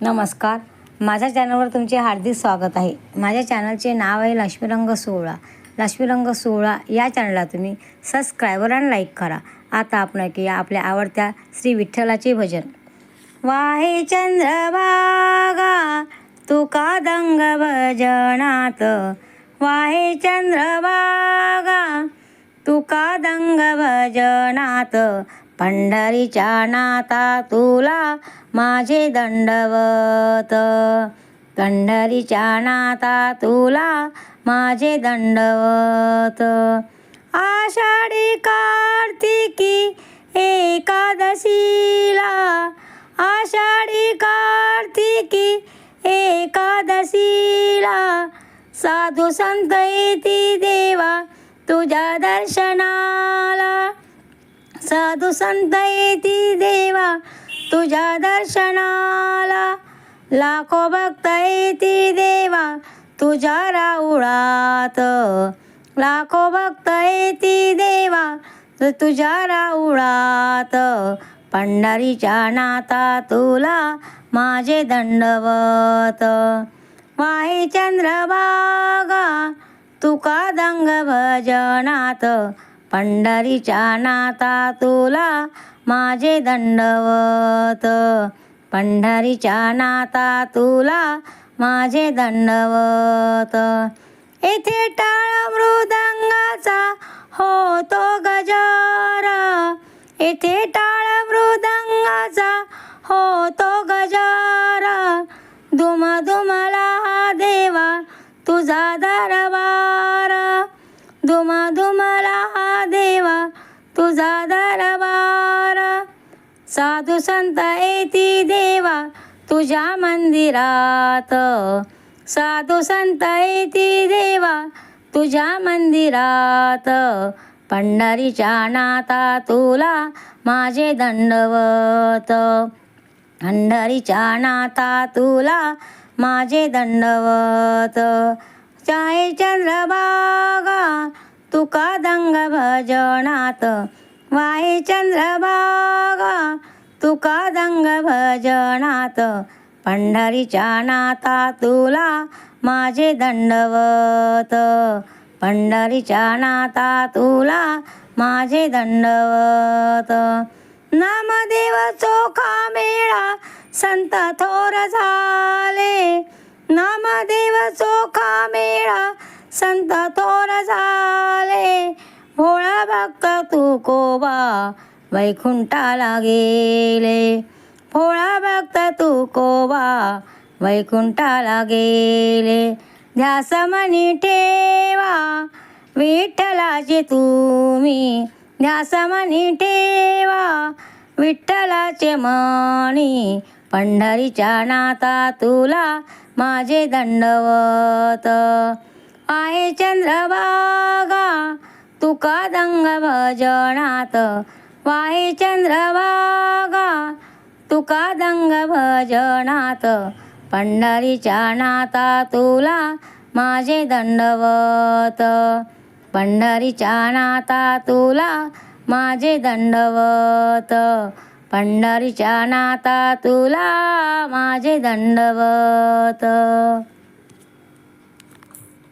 नमस्कार. माझ्या चॅनलवर तुमचे हार्दिक स्वागत आहे. माझ्या चॅनलचे नाव आहे लक्ष्मीरंग सोहळा. लक्ष्मीरंग सोहळा या चॅनलला तुम्ही सबस्क्रायबर आणि लाईक करा. आता आपण ऐकूया आपल्या आवडत्या श्री विठ्ठलाचे भजन. वाहे चंद्रभागा तुका दंग भजनात? वाहे चंद्रभागा तुका दंग भजनात? पंढरीच्या नाता तुला माझे दंडवत. पंढरीच्या नाता तुला माझे दंडवत. आषाढी कार्तिकी एकादशीला. आषाढी कार्तिकी एकादशीला. साधू संत येती देवा तुझ्या दर्शनाला. साधू संत येती देवा तुझ्या दर्शनाला. लाखो भक्त येती देवा तुझ्या राऊळात. लाखो भक्त येती देवा तु- तुझ्या राऊळात. पंढरीच्या नाता तुला माझे दंडवत. वाहे चंद्रबागा तुका दंग भजनात पंढरीच्या नाता तुला माझे दंडवत. पंढरीच्या नाता तुला माझे दंडवत. येथे टाळ मृदंगाचा होतो गजर. येथे टाळ मृदंगाचा होतो गजर. धुम धुमला देवा तुझा दार तुझा दरबार. साधू संत येती देवा तुझ्या मंदिरात. साधू संत येती देवा तुझ्या मंदिरात. पंढरीच्या नाता तुला माझे दंडवत. पंढरीच्या नाता तुला माझे दंडवत. चाहे चंद्रबागा तुका दंग भजनात वाई चंद्रभागा तुका दंग भजनात पंढरीच्या नाता तुला माझे दंडवत. पंढरीच्या नाता तुला माझे दंडवत. नामदेव चोखा मेळा संत थोर झाले. नामदेव चोखा मेळा संत थोर झाले. भोळा भक्त तुकोबा वैकुंठाला गेले. भोळा भक्त तुकोबा वैकुंठाला गेले. ध्यास मनी ठेवा विठ्ठलाचे तुम्ही. ध्यास मनी ठेवा विठ्ठलाचे मणी. पंढरीच्या नाता तुला माझे दंडवत. आहे चंद्रबा तुका दंग भजनात वाहे चंद्रभागा. तुका दंग भजनात पंढरीच्या नाता तुला माझे दंडवत. पंढरीच्या नाता तुला माझे दंडवत. पंढरीच्या नाता तुला माझे दंडवत.